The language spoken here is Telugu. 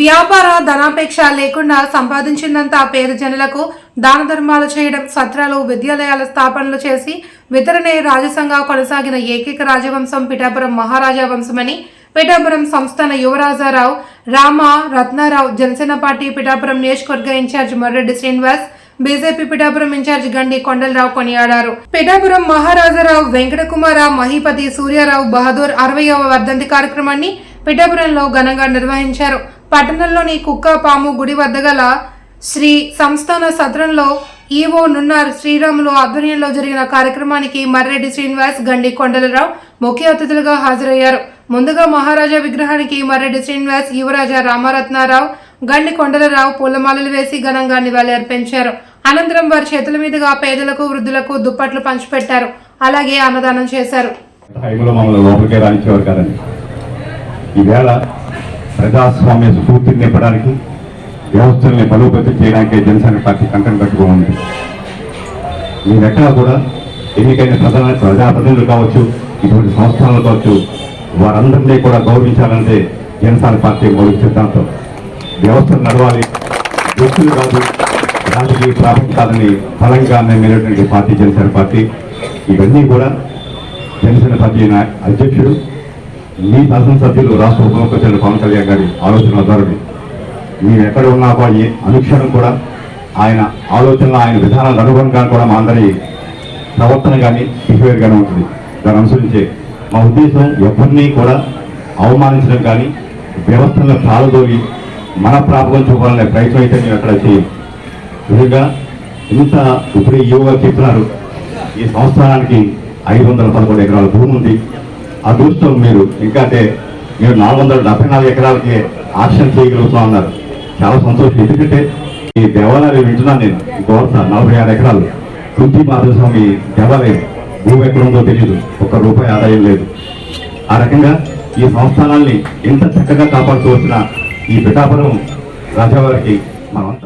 వ్యాపార ధనాపేక్ష లేకుండా సంపాదించినంత పేరు జనులకు దాన ధర్మాలు చేయడం సత్రాలు విద్యాలయాల స్థాపనలు చేసి వితరణే రాజసంగా కొనసాగిన ఏకైక రాజవంశం పిఠాపురం మహారాజా వంశమని పిఠాపురం సంస్థాన యువరాజారావు రామ రత్నారావు జనసేన పార్టీ పిఠాపురం నియోజకవర్గ incharge Marreddy Srinivas BJP Pithapuram incharge Gandi Kondalarao కొనియాడారు. పిఠాపురం మహారాజారావు వెంకటకుమార మహిపతి సూర్యారావు బహదూర్ అరవయవ వర్ధంతి కార్యక్రమాన్ని పిఠాపురంలో ఘనంగా నిర్వహించారు. పట్టణంలోని కుక్క పాము గుడి వద్ద గల శ్రీ సంస్థాన సత్రంలో ఈవో నున్నారు శ్రీరాములు ఆధ్వర్యంలో జరిగిన కార్యక్రమానికి మర్రెడ్డి శ్రీనివాస్ గండి కొండలరావు ముఖ్య అతిథులుగా హాజరయ్యారు. ముందుగా మహారాజా విగ్రహానికి మర్రెడ్డి శ్రీనివాస్ యువరాజా రామరత్నారావు గండి కొండలరావు పూలమాలలు వేసి ఘనంగా నివాళి అర్పించారు. అనంతరం వారి చేతుల మీదుగా పేదలకు వృద్ధులకు దుప్పట్లు పంచిపెట్టారు. అలాగే అన్నదానం చేశారు. ప్రజాస్వామ్య స్ఫూర్తిని నింపడానికి వ్యవస్థల్ని బలోపేతం చేయడానికి జనసేన పార్టీ కంకణం కట్టుకుని ఉంది మీరెక్కడా కూడా ఎన్నికైన ప్రజా ప్రజాప్రతినిధులు కావచ్చు ఇటువంటి సంస్థలు కావచ్చు వారందరినీ కూడా గౌరవించాలంటే జనసేన పార్టీ మౌలిక సిద్ధాంతం. వ్యవస్థలు నడవాలి. వ్యక్తులు కాదు రాజకీయ ప్రాపం కాదని బలంగా నమ్మినటువంటి పార్టీ జనసేన పార్టీ. ఇవన్నీ కూడా జనసేన పార్టీ అధ్యక్షుడు మీ శాసనసభ్యులు రాష్ట్ర ఉప ముఖ్యమంత్రి పవన్ కళ్యాణ్ గారి ఆలోచనల ద్వారా మేము ఎక్కడ ఉన్నా ఏ అనుక్షణం కూడా ఆయన ఆలోచనలు ఆయన విధానాలు అనుగుణంగా కూడా మా అందరి ప్రవర్తన కానీ బిహేవియర్ కానీ ఉంటుంది. దాన్ని అనుసరించే మా ఉద్దేశం ఎవరిని కూడా అవమానించడం కానీ వ్యవస్థలను కాలదోగి మన ప్రాపకం చూపాలనే ప్రయత్నం అయితే మేము ఎక్కడ చేయం నిజంగా ఇంత ఇప్పుడు యోగా యువగా చెప్తున్నారు ఈ సంస్థానానికి ఐదు వందల పదకొండు ఎకరాల భూమి ఉంది. అదృష్టం మీరు. ఇంకా అంటే మీరు నాలుగు వందల డెబ్బై నాలుగు ఎకరాలకి ఆక్షన్ చేయగలుగుతా ఉన్నారు. చాలా సంతోషం. ఎందుకంటే ఈ దేవాలయాలు వింటున్నాను నేను. గోర్స నలభై ఆరు ఎకరాలు. కుంతి మాధవస్వామి దేవాలయం భూమి ఎక్కడుందో తెలియదు ఒక్క రూపాయి ఆదాయం లేదు. ఆ రకంగా ఈ సంస్థానాల్ని ఎంత చక్కగా కాపాడుతూ వచ్చిన ఈ పిఠాపురం రాజావారికి మనమంతా